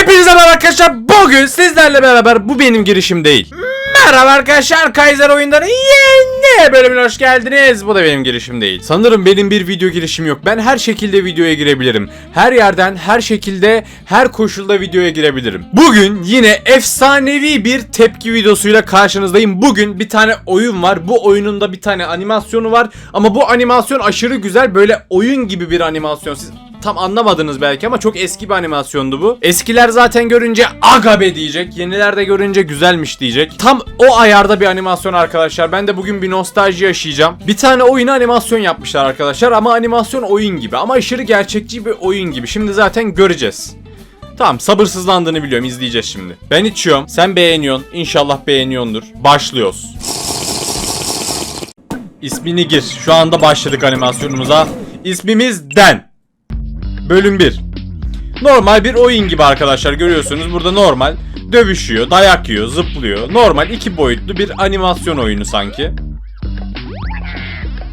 Hepinize merhaba arkadaşlar. Bugün sizlerle beraber bu benim girişim değil. Merhaba arkadaşlar. Kaiser oyunları yeni bölümüne hoş geldiniz. Bu da benim girişim değil. Sanırım benim bir video girişim yok. Ben her şekilde videoya girebilirim. Her yerden, her şekilde, her koşulda videoya girebilirim. Bugün yine efsanevi bir tepki videosuyla karşınızdayım. Bugün bir tane oyun var. Bu oyunun da bir tane animasyonu var. Ama bu animasyon aşırı güzel. Böyle oyun gibi bir animasyon. Siz tam anlamadınız belki ama çok eski bir animasyondu bu. Eskiler zaten görünce aga be diyecek. Yeniler de görünce güzelmiş diyecek. Tam o ayarda bir animasyon arkadaşlar. Ben de bugün bir nostalji yaşayacağım. Bir tane oyuna animasyon yapmışlar arkadaşlar ama animasyon oyun gibi ama aşırı gerçekçi bir oyun gibi. Şimdi zaten göreceğiz. Tamam sabırsızlandığını biliyorum izleyeceğiz şimdi. Ben içiyorum. Sen beğeniyorsun. İnşallah beğeniyordur. Başlıyoruz. İsmini gir. Şu anda başladık animasyonumuza. İsmimiz Den. Bölüm 1. Normal bir oyun gibi arkadaşlar görüyorsunuz. Burada normal dövüşüyor, dayak yiyor, zıplıyor. Normal iki boyutlu bir animasyon oyunu sanki.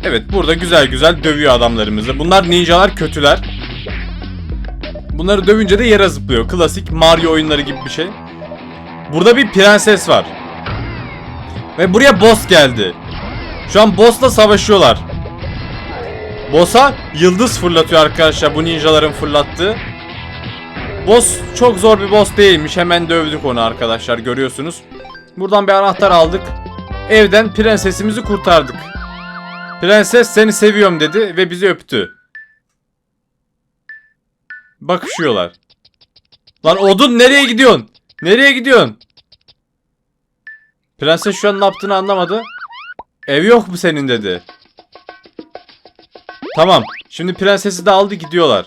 Evet burada güzel güzel dövüyor adamlarımızı. Bunlar ninjalar kötüler. Bunları dövünce de yere zıplıyor. Klasik Mario oyunları gibi bir şey. Burada bir prenses var. Ve buraya boss geldi. Şu an boss'la savaşıyorlar. Boss'a yıldız fırlatıyor arkadaşlar bu ninjaların fırlattığı. Boss çok zor bir boss değilmiş. Hemen dövdük onu arkadaşlar görüyorsunuz. Buradan bir anahtar aldık. Evden prensesimizi kurtardık. Prenses seni seviyorum dedi ve bizi öptü. Bakışıyorlar. Lan odun nereye gidiyorsun? Nereye gidiyorsun? Prenses şu an ne yaptığını anlamadı. Ev yok mu senin dedi. Tamam. Şimdi prensesi de aldı gidiyorlar.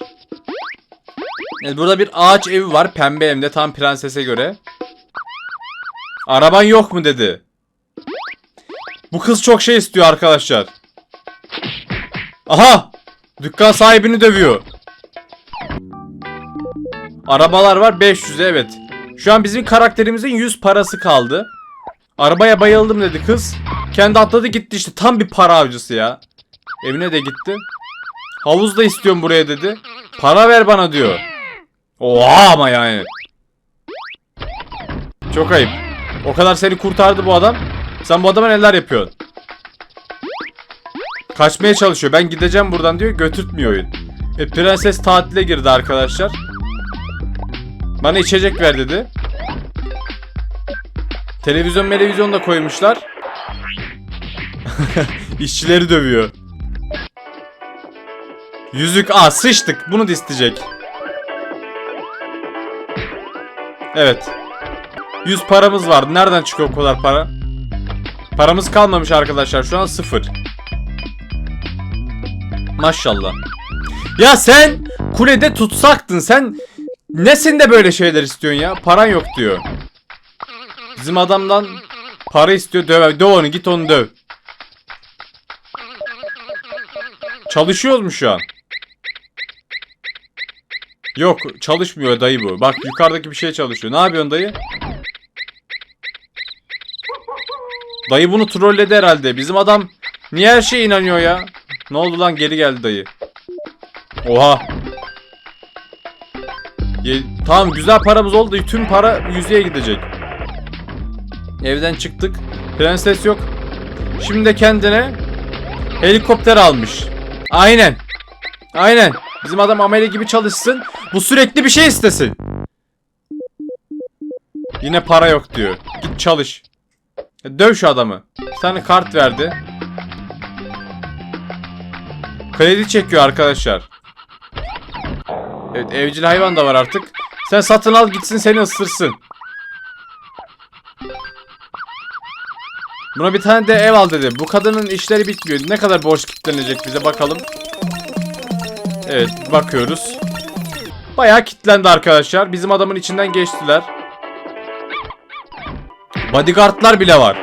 Evet, burada bir ağaç evi var. Pembe hem de tam prensese göre. Araban yok mu dedi. Bu kız çok şey istiyor arkadaşlar. Aha! Dükkan sahibini dövüyor. Arabalar var 500 evet. Şu an bizim karakterimizin 100 parası kaldı. Arabaya bayıldım dedi kız. Kendi atladı gitti işte tam bir para avcısı ya. Evine de gitti. Havuz da istiyorum buraya dedi. Para ver bana diyor. Oha ama yani. Çok ayıp. O kadar seni kurtardı bu adam. Sen bu adama neler yapıyorsun? Kaçmaya çalışıyor. Ben gideceğim buradan diyor. Götürtmüyor oyun. E, prenses tatile girdi arkadaşlar. Bana içecek ver dedi. Televizyon televizyon da koymuşlar. İşçileri dövüyor. Yüzük. Aa sıçtık. Bunu da isteyecek. Evet. 100 paramız var. Nereden çıkıyor o kadar para? Paramız kalmamış arkadaşlar. Şu an sıfır. Maşallah. Ya sen kulede tutsaktın. Sen nesin de böyle şeyler istiyorsun ya? Paran yok diyor. Bizim adamdan para istiyor. Döv, döv onu. Git onu döv. Çalışıyoruz mu şu an? Yok çalışmıyor dayı bu. Bak yukarıdaki bir şey çalışıyor. Ne yapıyorsun dayı? Dayı bunu trolledi herhalde. Bizim adam niye her şeye inanıyor ya? Ne oldu lan geri geldi dayı. Oha. Ye- tamam güzel paramız oldu. Tüm para yüzeye gidecek. Evden çıktık. Prenses yok. Şimdi de kendine helikopter almış. Aynen. Aynen. Bizim adam amele gibi çalışsın. Bu sürekli bir şey istesin. Yine para yok diyor. Git çalış. E, Döv şu adamı. Bir kart verdi. Kredi çekiyor arkadaşlar. Evet evcil hayvan da var artık. Sen satın al gitsin seni ısırsın. Buna bir tane de ev al dedi. Bu kadının işleri bitmiyor. Ne kadar borç kitlenecek bize bakalım. Evet bakıyoruz. Bayağı kitlendi arkadaşlar. Bizim adamın içinden geçtiler. Bodyguardlar bile var.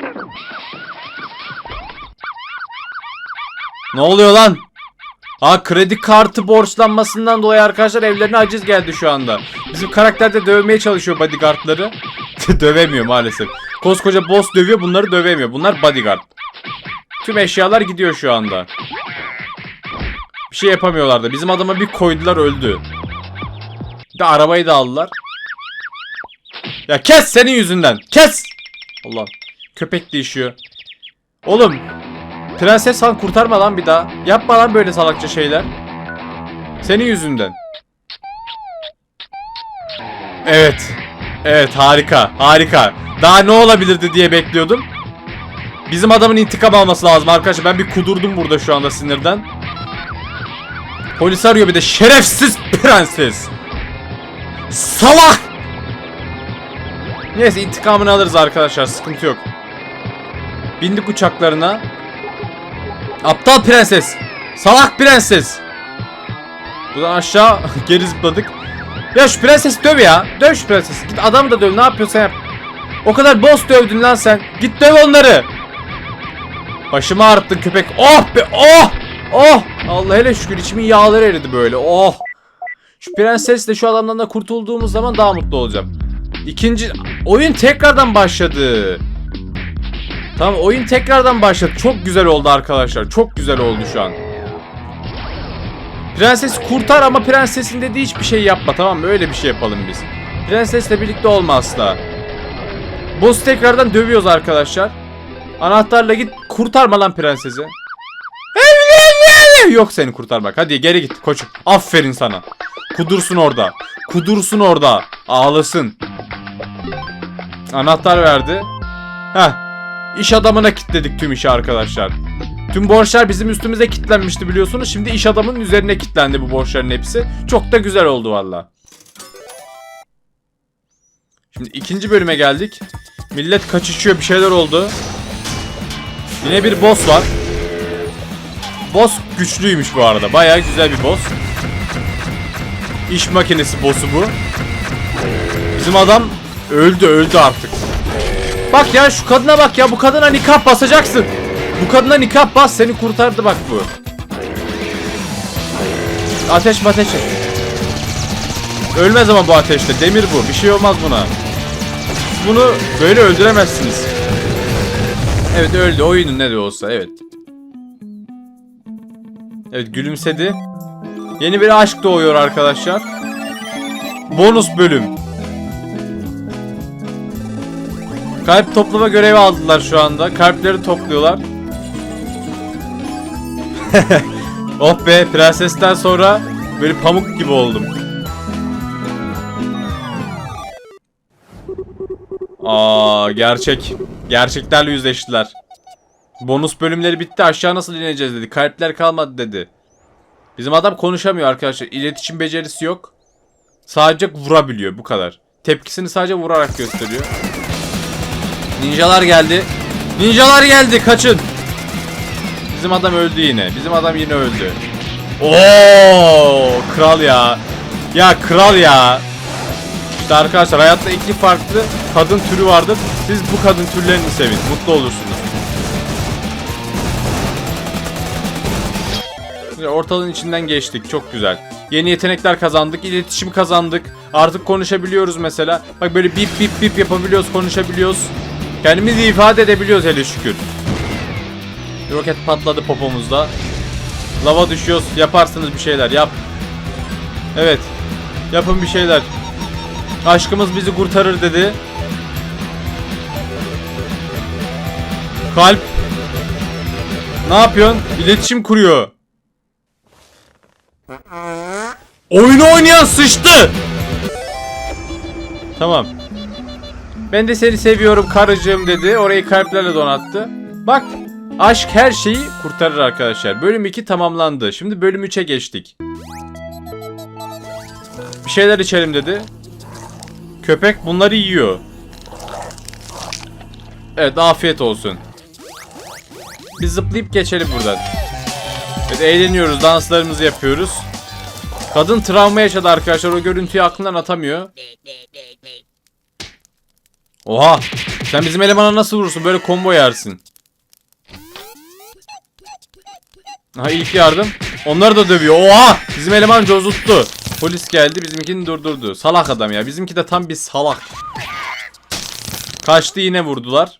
Ne oluyor lan? Ha kredi kartı borçlanmasından dolayı arkadaşlar evlerine aciz geldi şu anda. Bizim karakter de dövmeye çalışıyor bodyguardları. Dövemiyor maalesef. Koskoca boss dövüyor bunları dövemiyor. Bunlar bodyguard. Tüm eşyalar gidiyor şu anda. Bir şey yapamıyorlar da. Bizim adama bir koydular öldü. Bir de arabayı da aldılar. Ya kes senin yüzünden. Kes. Allah. Köpek değişiyor. Oğlum. Prenses Han kurtarma lan bir daha. Yapma lan böyle salakça şeyler. Senin yüzünden. Evet. Evet harika. Harika. Daha ne olabilirdi diye bekliyordum. Bizim adamın intikam alması lazım arkadaşlar. Ben bir kudurdum burada şu anda sinirden. Polis arıyor bir de şerefsiz prenses. Salak. Neyse intikamını alırız arkadaşlar. Sıkıntı yok. Bindik uçaklarına. Aptal prenses. Salak prenses. Buradan aşağı geri zıpladık. Ya şu prenses döv ya. Döv şu prenses. Git adamı da döv. Ne yapıyorsan yap. O kadar boss dövdün lan sen. Git döv onları. Başımı ağrıttın köpek. Oh be oh. Oh. Allah hele şükür içimin yağları eridi böyle. Oh. Şu prensesle şu adamdan da kurtulduğumuz zaman daha mutlu olacağım. İkinci oyun tekrardan başladı. Tamam oyun tekrardan başladı. Çok güzel oldu arkadaşlar. Çok güzel oldu şu an. Prenses kurtar ama prensesin dediği hiçbir şey yapma tamam mı? Öyle bir şey yapalım biz. Prensesle birlikte olma asla. Boss tekrardan dövüyoruz arkadaşlar. Anahtarla git kurtarma lan prensesi. Yok seni kurtarmak. Hadi geri git koçum. Aferin sana. Kudursun orada. Kudursun orada. Ağlasın. Anahtar verdi. Heh. İş adamına kilitledik tüm işi arkadaşlar. Tüm borçlar bizim üstümüze kilitlenmişti biliyorsunuz. Şimdi iş adamının üzerine kilitlendi bu borçların hepsi. Çok da güzel oldu valla. Şimdi ikinci bölüme geldik. Millet kaçışıyor bir şeyler oldu. Yine bir boss var. Boss güçlüymüş bu arada. Bayağı güzel bir boss. İş makinesi boss'u bu. Bizim adam öldü öldü artık. Bak ya şu kadına bak ya bu kadına nikah basacaksın. Bu kadına nikah bas seni kurtardı bak bu. Ateş ateş. Ölmez ama bu ateşte demir bu bir şey olmaz buna. Bunu böyle öldüremezsiniz. Evet öldü oyunun ne de olsa evet. Evet gülümsedi. Yeni bir aşk doğuyor arkadaşlar. Bonus bölüm. Kalp toplama görevi aldılar şu anda. Kalpleri topluyorlar. oh be prensesten sonra böyle pamuk gibi oldum. Aa gerçek. Gerçeklerle yüzleştiler. Bonus bölümleri bitti aşağı nasıl ineceğiz dedi. Kalpler kalmadı dedi. Bizim adam konuşamıyor arkadaşlar. İletişim becerisi yok. Sadece vurabiliyor bu kadar. Tepkisini sadece vurarak gösteriyor. Ninjalar geldi. Ninjalar geldi kaçın. Bizim adam öldü yine. Bizim adam yine öldü. Oo, kral ya. Ya kral ya. İşte arkadaşlar hayatta iki farklı kadın türü vardır. Siz bu kadın türlerini sevin. Mutlu olursunuz. Şimdi Ortalığın içinden geçtik. Çok güzel. Yeni yetenekler kazandık. iletişim kazandık. Artık konuşabiliyoruz mesela. Bak böyle bip bip bip yapabiliyoruz. Konuşabiliyoruz. Kendimizi ifade edebiliyoruz hele şükür. Roket patladı popomuzda. Lava düşüyoruz. Yaparsınız bir şeyler. Yap. Evet. Yapın bir şeyler. Aşkımız bizi kurtarır dedi. Kalp. Ne yapıyorsun? İletişim kuruyor. Oyunu oynayan sıçtı. Tamam. Ben de seni seviyorum karıcığım dedi. Orayı kalplerle donattı. Bak aşk her şeyi kurtarır arkadaşlar. Bölüm 2 tamamlandı. Şimdi bölüm 3'e geçtik. Bir şeyler içelim dedi. Köpek bunları yiyor. Evet afiyet olsun. Biz zıplayıp geçelim buradan. Evet eğleniyoruz danslarımızı yapıyoruz. Kadın travma yaşadı arkadaşlar o görüntüyü aklından atamıyor. Oha sen bizim elemana nasıl vurursun böyle combo yersin. Aha ilk yardım. Onları da dövüyor. Oha bizim eleman cozuttu. Polis geldi bizimkini durdurdu. Salak adam ya bizimki de tam bir salak. Kaçtı yine vurdular.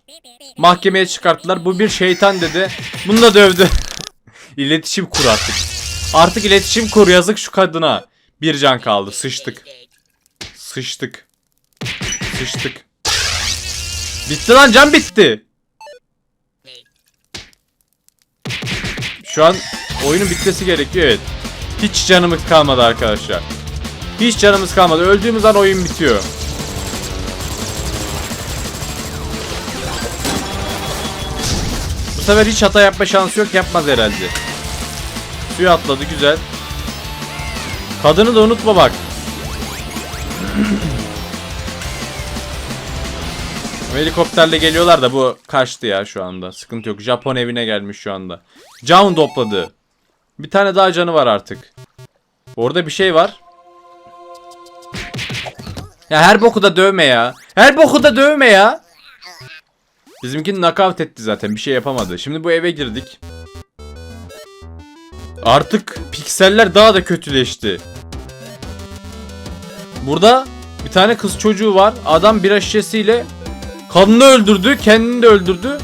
Mahkemeye çıkarttılar. Bu bir şeytan dedi. Bunu da dövdü. İletişim kur artık. Artık iletişim kur yazık şu kadına. Bir can kaldı. Sıçtık. Sıçtık. Sıçtık. Bitti lan can bitti. Şu an oyunun bitmesi gerekiyor evet. Hiç canımız kalmadı arkadaşlar. Hiç canımız kalmadı. Öldüğümüz an oyun bitiyor. Bu sefer hiç hata yapma şansı yok. Yapmaz herhalde. Suya atladı güzel. Kadını da unutma bak. Helikopterle geliyorlar da bu kaçtı ya şu anda. Sıkıntı yok. Japon evine gelmiş şu anda. Can topladı. Bir tane daha canı var artık. Orada bir şey var. Ya her boku da dövme ya. Her boku da dövme ya. Bizimkini knockout etti zaten. Bir şey yapamadı. Şimdi bu eve girdik. Artık pikseller daha da kötüleşti. Burada bir tane kız çocuğu var. Adam bira şişesiyle kadını öldürdü, kendini de öldürdü.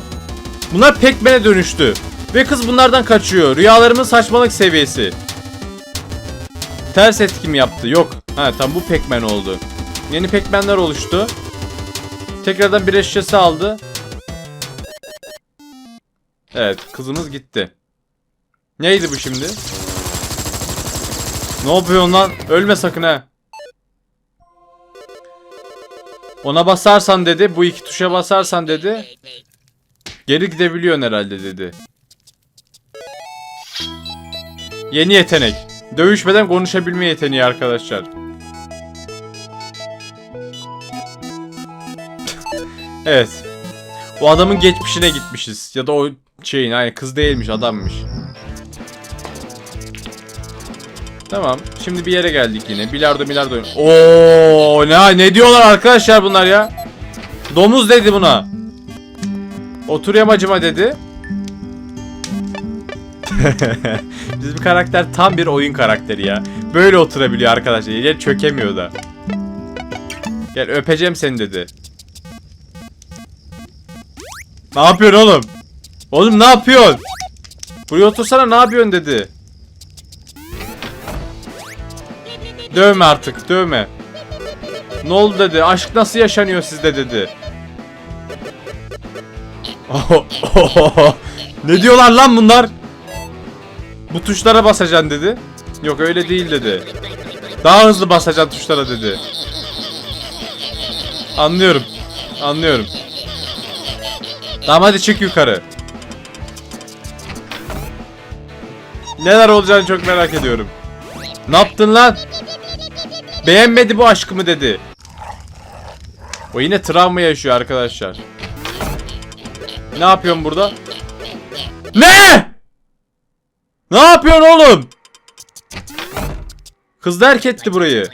Bunlar Pac-Man'e dönüştü. Ve kız bunlardan kaçıyor. Rüyalarımın saçmalık seviyesi. Ters etkim yaptı. Yok. Ha tam bu Pac-Man oldu. Yeni Pac-Man'ler oluştu. Tekrardan bira şişesi aldı. Evet, kızımız gitti. Neydi bu şimdi? Ne yapıyorsun lan? Ölme sakın ha. Ona basarsan dedi, bu iki tuşa basarsan dedi. Geri gidebiliyorsun herhalde dedi. Yeni yetenek. Dövüşmeden konuşabilme yeteneği arkadaşlar. evet. O adamın geçmişine gitmişiz. Ya da o şeyin aynı kız değilmiş adammış. Tamam. Şimdi bir yere geldik yine. Bilardo bilardo. Oo ne ne diyorlar arkadaşlar bunlar ya? Domuz dedi buna. Otur yamacıma dedi. Bizim karakter tam bir oyun karakteri ya. Böyle oturabiliyor arkadaşlar. Yer çökemiyor da. Gel öpeceğim seni dedi. Ne yapıyorsun oğlum? Oğlum ne yapıyorsun? Buraya otursana ne yapıyorsun dedi. Dövme artık dövme. Ne oldu dedi. Aşk nasıl yaşanıyor sizde dedi. ne diyorlar lan bunlar? Bu tuşlara basacaksın dedi. Yok öyle değil dedi. Daha hızlı basacaksın tuşlara dedi. Anlıyorum. Anlıyorum. Tamam hadi çık yukarı. Neler olacağını çok merak ediyorum. Ne yaptın lan? Beğenmedi bu aşkımı dedi. O yine travma yaşıyor arkadaşlar. Ne yapıyorsun burada? Ne? Ne yapıyorsun oğlum? Kız da erk etti burayı.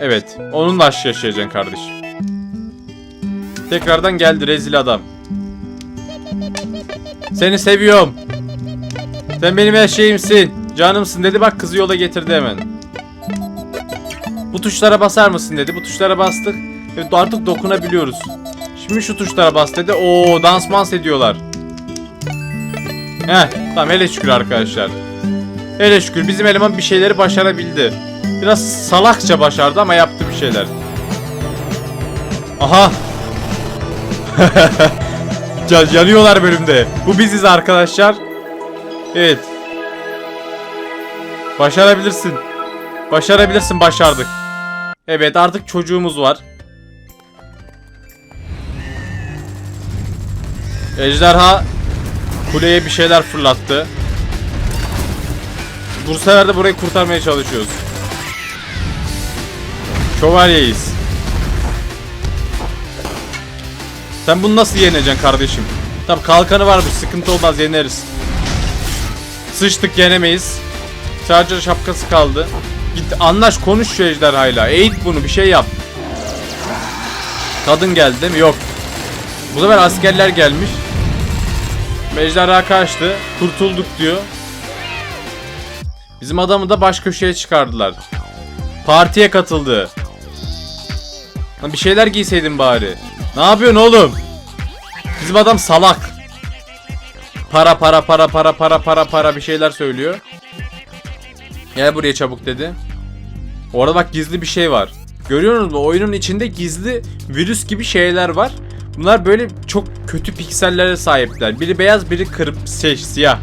Evet, onunla aşk yaşayacaksın kardeşim. Tekrardan geldi rezil adam. Seni seviyorum. Sen benim her şeyimsin. Canımsın dedi bak kızı yola getirdi hemen. Bu tuşlara basar mısın dedi. Bu tuşlara bastık. Ve artık dokunabiliyoruz. Şimdi şu tuşlara bas dedi. Oo dans mans ediyorlar. Heh tamam hele şükür arkadaşlar. Hele şükür bizim eleman bir şeyleri başarabildi. Biraz salakça başardı ama yaptı bir şeyler. Aha. Can yanıyorlar bölümde. Bu biziz arkadaşlar. Evet. Başarabilirsin. Başarabilirsin başardık. Evet artık çocuğumuz var. Ejderha kuleye bir şeyler fırlattı. Bu sefer de burayı kurtarmaya çalışıyoruz. Şövalyeyiz. Sen bunu nasıl yeneceksin kardeşim? Tabi kalkanı var bu sıkıntı olmaz yeneriz. Sıçtık yenemeyiz. Sadece şapkası kaldı. Git anlaş konuş şu ejderhayla. Eğit bunu bir şey yap. Kadın geldi değil mi? Yok. Bu sefer askerler gelmiş. Ejderha kaçtı. Kurtulduk diyor. Bizim adamı da baş köşeye çıkardılar. Partiye katıldı. Lan bir şeyler giyseydin bari. Ne yapıyorsun oğlum? Bizim adam salak. Para para para para para para para bir şeyler söylüyor. Gel buraya çabuk dedi. Orada bak gizli bir şey var. Görüyorsunuz mu? Oyunun içinde gizli virüs gibi şeyler var. Bunlar böyle çok kötü piksellere sahipler. Biri beyaz, biri kırıp şey, siyah.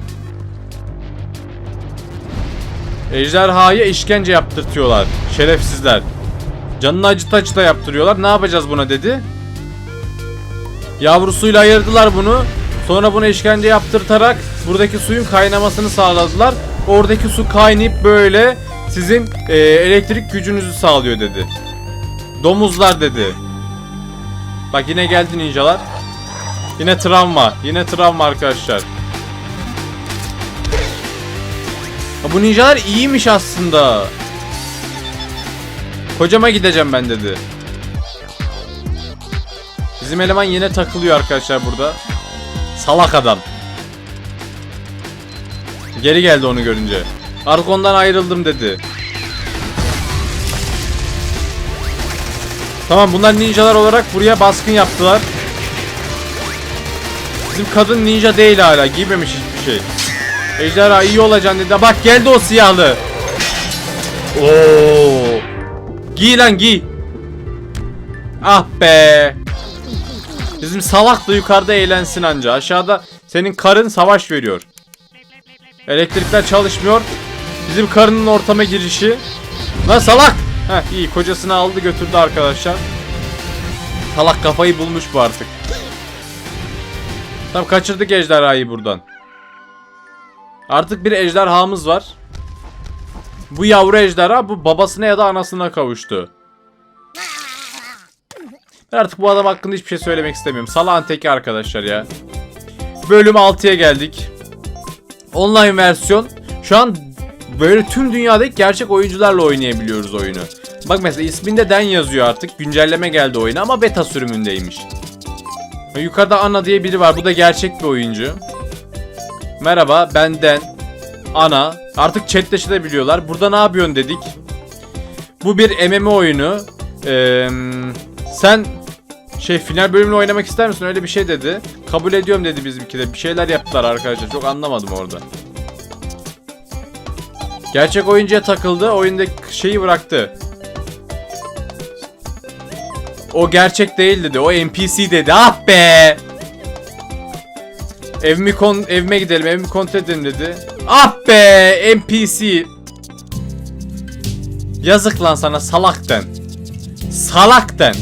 Ejderhaya işkence yaptırtıyorlar. Şerefsizler. Canını acıta acıta yaptırıyorlar. Ne yapacağız buna dedi. Yavrusuyla ayırdılar bunu. Sonra bunu işkence yaptırtarak buradaki suyun kaynamasını sağladılar. Oradaki su kaynayıp böyle sizin e, elektrik gücünüzü sağlıyor dedi. Domuzlar dedi. Bak yine geldi ninjalar. Yine travma. Yine travma arkadaşlar. Ha, bu ninjalar iyiymiş aslında. Kocama gideceğim ben dedi. Bizim eleman yine takılıyor arkadaşlar burada. Salak adam. Geri geldi onu görünce. Artık ondan ayrıldım dedi. Tamam bunlar ninjalar olarak buraya baskın yaptılar. Bizim kadın ninja değil hala. Giymemiş hiçbir şey. Ejderha iyi olacaksın dedi. Bak geldi o siyahlı. Oo. Giy lan giy. Ah be. Bizim salak da yukarıda eğlensin anca. Aşağıda senin karın savaş veriyor. Elektrikler çalışmıyor. Bizim karının ortama girişi. Lan salak. Heh iyi kocasını aldı götürdü arkadaşlar. Salak kafayı bulmuş bu artık. Tam kaçırdık ejderhayı buradan. Artık bir ejderhamız var. Bu yavru ejderha bu babasına ya da anasına kavuştu. Ben artık bu adam hakkında hiçbir şey söylemek istemiyorum. Salağın teki arkadaşlar ya. Bölüm 6'ya geldik. Online versiyon. Şu an böyle tüm dünyadaki gerçek oyuncularla oynayabiliyoruz oyunu. Bak mesela isminde Den yazıyor artık. Güncelleme geldi oyuna ama beta sürümündeymiş. Yukarıda Ana diye biri var. Bu da gerçek bir oyuncu. Merhaba ben Den. Ana. Artık chatleşebiliyorlar. Burada ne yapıyorsun dedik. Bu bir MMO oyunu. Ee, sen şey final bölümünü oynamak ister misin? Öyle bir şey dedi. Kabul ediyorum dedi bizimki de. Bir şeyler yaptılar arkadaşlar. Çok anlamadım orada. Gerçek oyuncuya takıldı. Oyundaki şeyi bıraktı. O gerçek değil dedi. O NPC dedi. Ah be! Evimi kon evime gidelim. Evimi kontrol edelim dedi. Ah be! NPC. Yazık lan sana salakten. Salakten.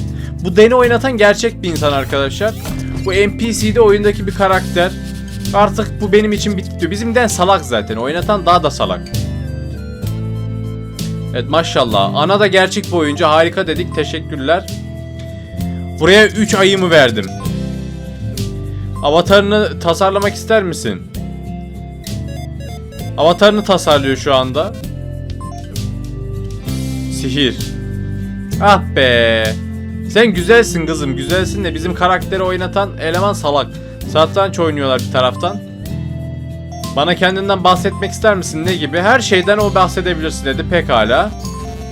Bu Den'i oynatan gerçek bir insan arkadaşlar. Bu NPC'de oyundaki bir karakter. Artık bu benim için bitti diyor. Bizimden salak zaten. Oynatan daha da salak. Evet maşallah. Ana da gerçek bir oyuncu. Harika dedik. Teşekkürler. Buraya 3 ayımı verdim. Avatarını tasarlamak ister misin? Avatarını tasarlıyor şu anda. Sihir. Ah be. Sen güzelsin kızım güzelsin de bizim karakteri oynatan eleman salak. Satranç oynuyorlar bir taraftan. Bana kendinden bahsetmek ister misin ne gibi? Her şeyden o bahsedebilirsin dedi pekala.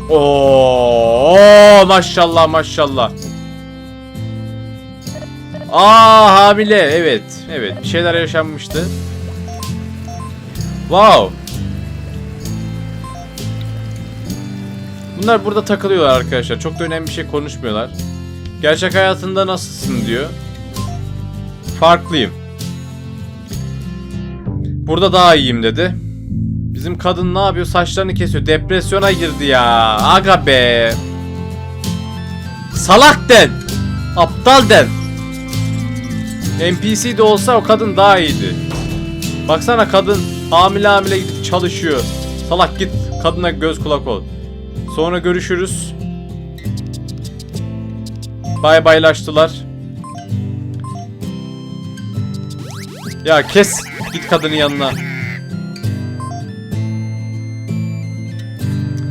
Oo maşallah maşallah. Aa hamile evet evet bir şeyler yaşanmıştı. Wow. Bunlar burada takılıyorlar arkadaşlar. Çok da önemli bir şey konuşmuyorlar. Gerçek hayatında nasılsın diyor. Farklıyım. Burada daha iyiyim dedi. Bizim kadın ne yapıyor? Saçlarını kesiyor. Depresyona girdi ya. Aga be. Salak den. Aptal den. NPC de olsa o kadın daha iyiydi. Baksana kadın hamile hamile gidip çalışıyor. Salak git kadına göz kulak ol. Sonra görüşürüz. Bay baylaştılar. Ya kes. Git kadının yanına.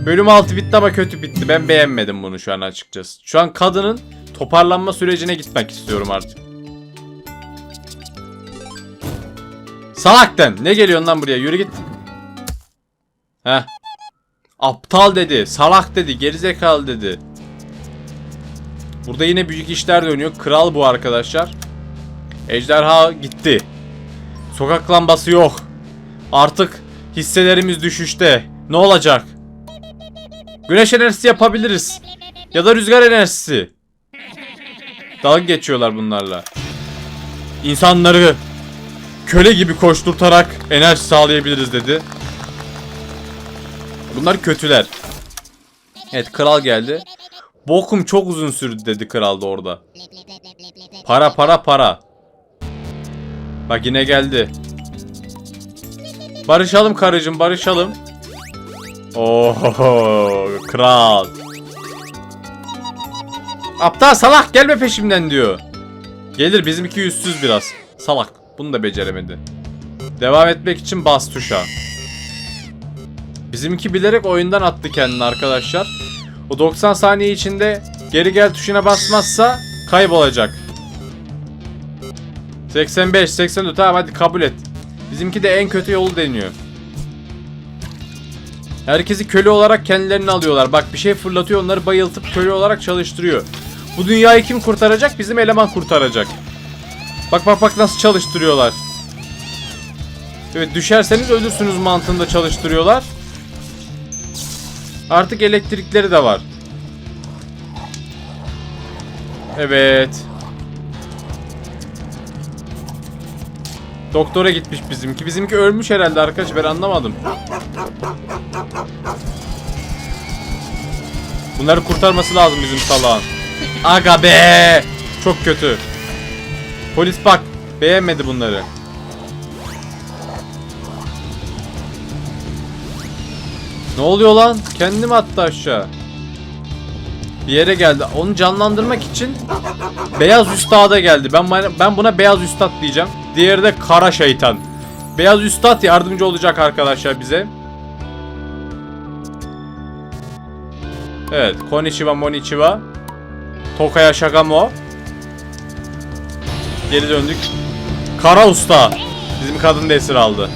Bölüm 6 bitti ama kötü bitti. Ben beğenmedim bunu şu an açıkçası. Şu an kadının toparlanma sürecine gitmek istiyorum artık. Salakten. Ne geliyorsun lan buraya? Yürü git. Heh. Aptal dedi. Salak dedi. Gerizekalı dedi. Burada yine büyük işler dönüyor. Kral bu arkadaşlar. Ejderha gitti. Sokak lambası yok. Artık hisselerimiz düşüşte. Ne olacak? Güneş enerjisi yapabiliriz. Ya da rüzgar enerjisi. Dalga geçiyorlar bunlarla. İnsanları köle gibi koşturtarak enerji sağlayabiliriz dedi. Bunlar kötüler. Evet kral geldi. Bokum çok uzun sürdü dedi kral da orada. Para para para. Bak yine geldi. Barışalım karıcığım barışalım. Oho kral. Aptal salak gelme peşimden diyor. Gelir bizimki yüzsüz biraz. Salak. Bunu da beceremedi. Devam etmek için bas tuşa. Bizimki bilerek oyundan attı kendini arkadaşlar. O 90 saniye içinde geri gel tuşuna basmazsa kaybolacak. 85, 84 tamam hadi kabul et. Bizimki de en kötü yolu deniyor. Herkesi köle olarak kendilerini alıyorlar. Bak bir şey fırlatıyor onları bayıltıp köle olarak çalıştırıyor. Bu dünyayı kim kurtaracak? Bizim eleman kurtaracak. Bak bak bak nasıl çalıştırıyorlar. Evet düşerseniz ölürsünüz mantığında çalıştırıyorlar. Artık elektrikleri de var. Evet. Doktora gitmiş bizimki. Bizimki ölmüş herhalde arkadaş ben anlamadım. Bunları kurtarması lazım bizim salağın. Aga be! Çok kötü. Polis bak beğenmedi bunları. Ne oluyor lan? Kendimi attı aşağı. Bir yere geldi. Onu canlandırmak için Beyaz Üstad'a geldi. Ben ben buna Beyaz Üstad diyeceğim. Diğeri de Kara Şeytan. Beyaz Üstad yardımcı olacak arkadaşlar bize. Evet, Konnichiwa Monichiwa. Tokaya Shagamo. Geri döndük. Kara Usta. Bizim kadın da esir aldı.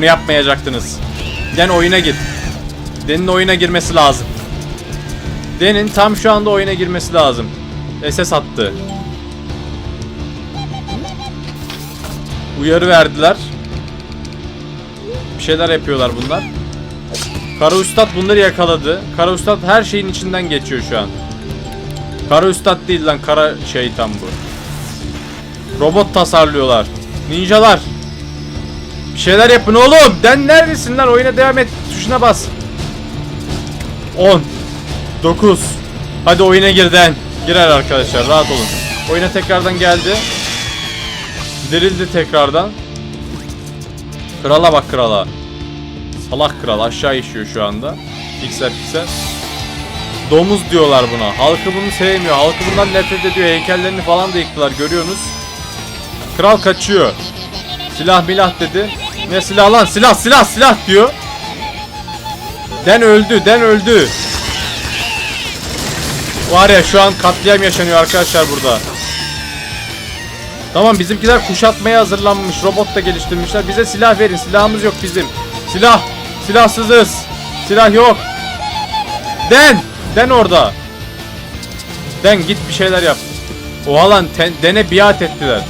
Bunu yapmayacaktınız. Den oyuna gir. Den'in oyuna girmesi lazım. Den'in tam şu anda oyuna girmesi lazım. SS attı. Uyarı verdiler. Bir şeyler yapıyorlar bunlar. Kara Üstad bunları yakaladı. Kara Üstad her şeyin içinden geçiyor şu an. Kara Üstad değil lan kara şeytan bu. Robot tasarlıyorlar. Ninjalar. Bir şeyler yapın oğlum. Den neredesin lan? Oyuna devam et. Tuşuna bas. 10 9 Hadi oyuna gir Den. Girer arkadaşlar. Rahat olun. Oyuna tekrardan geldi. Dirildi tekrardan. Krala bak krala. Salak kral aşağı işiyor şu anda. Piksel piksel. Domuz diyorlar buna. Halkı bunu sevmiyor. Halkı bundan nefret ediyor. Heykellerini falan da yıktılar. Görüyorsunuz. Kral kaçıyor. Silah milah dedi. Ne silah lan? Silah silah silah diyor. Den öldü. Den öldü. Var ya şu an katliam yaşanıyor arkadaşlar burada. Tamam bizimkiler kuşatmaya hazırlanmış. Robot da geliştirmişler. Bize silah verin. Silahımız yok bizim. Silah. Silahsızız. Silah yok. Den. Den orada. Den git bir şeyler yap. Oha lan dene biat ettiler.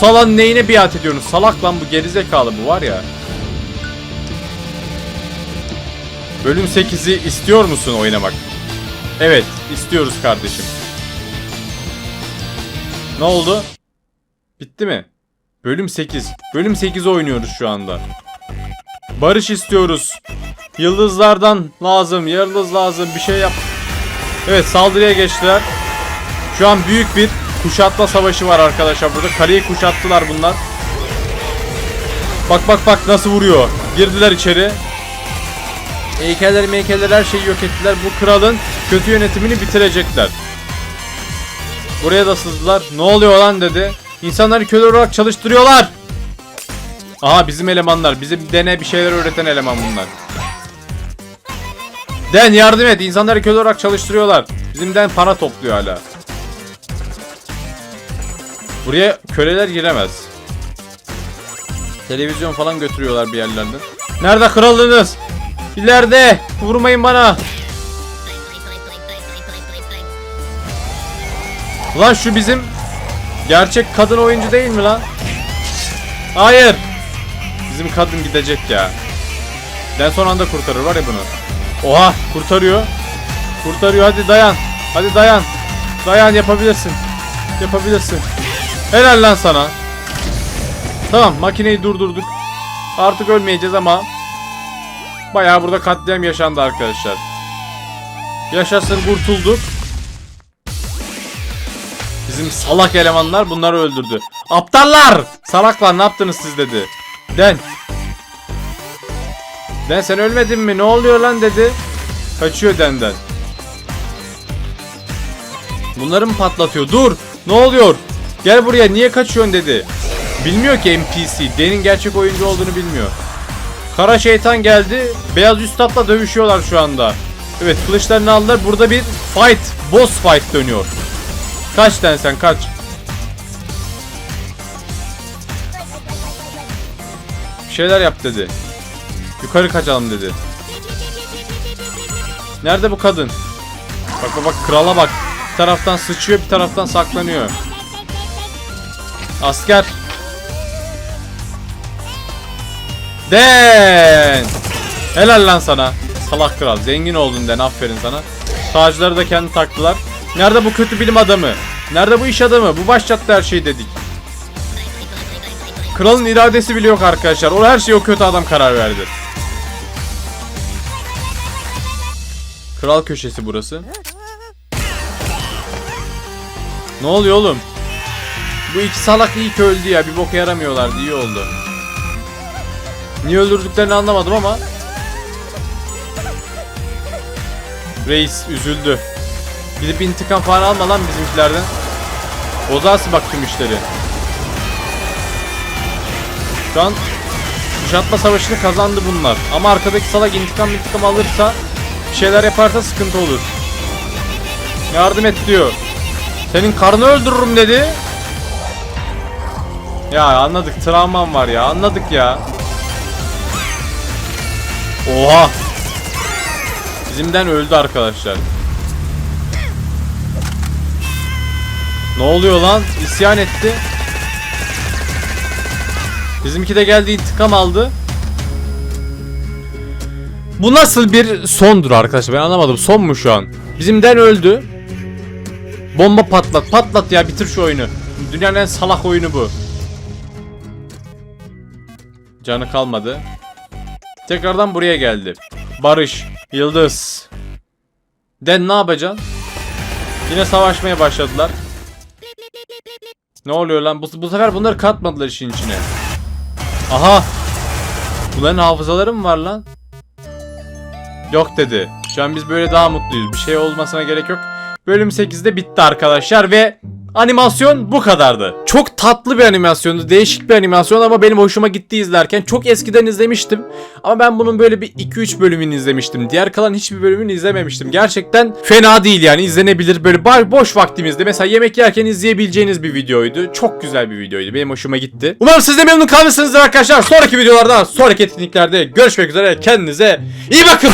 Salan neyine biat ediyorsunuz? Salak lan bu gerizekalı bu var ya. Bölüm 8'i istiyor musun oynamak? Evet istiyoruz kardeşim. Ne oldu? Bitti mi? Bölüm 8. Bölüm 8 oynuyoruz şu anda. Barış istiyoruz. Yıldızlardan lazım. Yıldız lazım. Bir şey yap. Evet saldırıya geçtiler. Şu an büyük bir kuşatma savaşı var arkadaşlar burada. Kaleyi kuşattılar bunlar. Bak bak bak nasıl vuruyor. Girdiler içeri. Heykeller meykeller her şeyi yok ettiler. Bu kralın kötü yönetimini bitirecekler. Buraya da sızdılar. Ne oluyor lan dedi. İnsanları köle olarak çalıştırıyorlar. Aha bizim elemanlar. Bizim dene bir şeyler öğreten eleman bunlar. Den yardım et. İnsanları köle olarak çalıştırıyorlar. Bizimden para topluyor hala. Buraya köleler giremez. Televizyon falan götürüyorlar bir yerlerden. Nerede krallığınız? İleride. Vurmayın bana. Lan şu bizim gerçek kadın oyuncu değil mi lan? Hayır. Bizim kadın gidecek ya. Den son anda kurtarır var ya bunu. Oha kurtarıyor. Kurtarıyor hadi dayan. Hadi dayan. Dayan yapabilirsin. Yapabilirsin. Helal lan sana. Tamam makineyi durdurduk. Artık ölmeyeceğiz ama bayağı burada katliam yaşandı arkadaşlar. Yaşasın kurtulduk. Bizim salak elemanlar bunları öldürdü. Aptallar! Salaklar ne yaptınız siz dedi. Den. Den sen ölmedin mi? Ne oluyor lan dedi. Kaçıyor Den'den. Bunları mı patlatıyor? Dur! Ne oluyor? Gel buraya niye kaçıyorsun dedi. Bilmiyor ki NPC. Den'in gerçek oyuncu olduğunu bilmiyor. Kara şeytan geldi. Beyaz üstadla dövüşüyorlar şu anda. Evet kılıçlarını aldılar. Burada bir fight. Boss fight dönüyor. Kaç Den sen kaç. Bir şeyler yap dedi. Yukarı kaçalım dedi. Nerede bu kadın? Bak bak bak krala bak. Bir taraftan sıçıyor bir taraftan saklanıyor. Asker. Den. Helal lan sana. Salak kral. Zengin oldun Den. Aferin sana. Tacları da kendi taktılar. Nerede bu kötü bilim adamı? Nerede bu iş adamı? Bu başlattı her şeyi dedik. Kralın iradesi bile yok arkadaşlar. O her şeye o kötü adam karar verdi. Kral köşesi burası. Ne oluyor oğlum? Bu iki salak iyi ki öldü ya. Bir boka yaramıyorlardı. iyi oldu. Niye öldürdüklerini anlamadım ama. Reis üzüldü. Gidip intikam falan alma lan bizimkilerden. Bozarsı bak tüm işleri. Şu an kuşatma savaşını kazandı bunlar. Ama arkadaki salak intikam intikam alırsa bir şeyler yaparsa sıkıntı olur. Yardım et diyor. Senin karını öldürürüm dedi. Ya anladık travmam var ya anladık ya. Oha. Bizimden öldü arkadaşlar. Ne oluyor lan? İsyan etti. Bizimki de geldi intikam aldı. Bu nasıl bir sondur arkadaşlar ben anlamadım. Son mu şu an? Bizimden öldü. Bomba patlat. Patlat ya bitir şu oyunu. Dünyanın en salak oyunu bu. Canı kalmadı. Tekrardan buraya geldi. Barış. Yıldız. Den ne yapacaksın? Yine savaşmaya başladılar. Ne oluyor lan? Bu, bu sefer bunları katmadılar işin içine. Aha. Bunların hafızaları mı var lan? Yok dedi. Şu an biz böyle daha mutluyuz. Bir şey olmasına gerek yok. Bölüm 8'de bitti arkadaşlar ve animasyon bu kadardı. Çok tatlı bir animasyondu. Değişik bir animasyon ama benim hoşuma gitti izlerken. Çok eskiden izlemiştim. Ama ben bunun böyle bir 2-3 bölümünü izlemiştim. Diğer kalan hiçbir bölümünü izlememiştim. Gerçekten fena değil yani izlenebilir. Böyle boş vaktimizde mesela yemek yerken izleyebileceğiniz bir videoydu. Çok güzel bir videoydu. Benim hoşuma gitti. Umarım siz de memnun kalmışsınızdır arkadaşlar. Sonraki videolarda, sonraki etkinliklerde görüşmek üzere. Kendinize iyi bakın.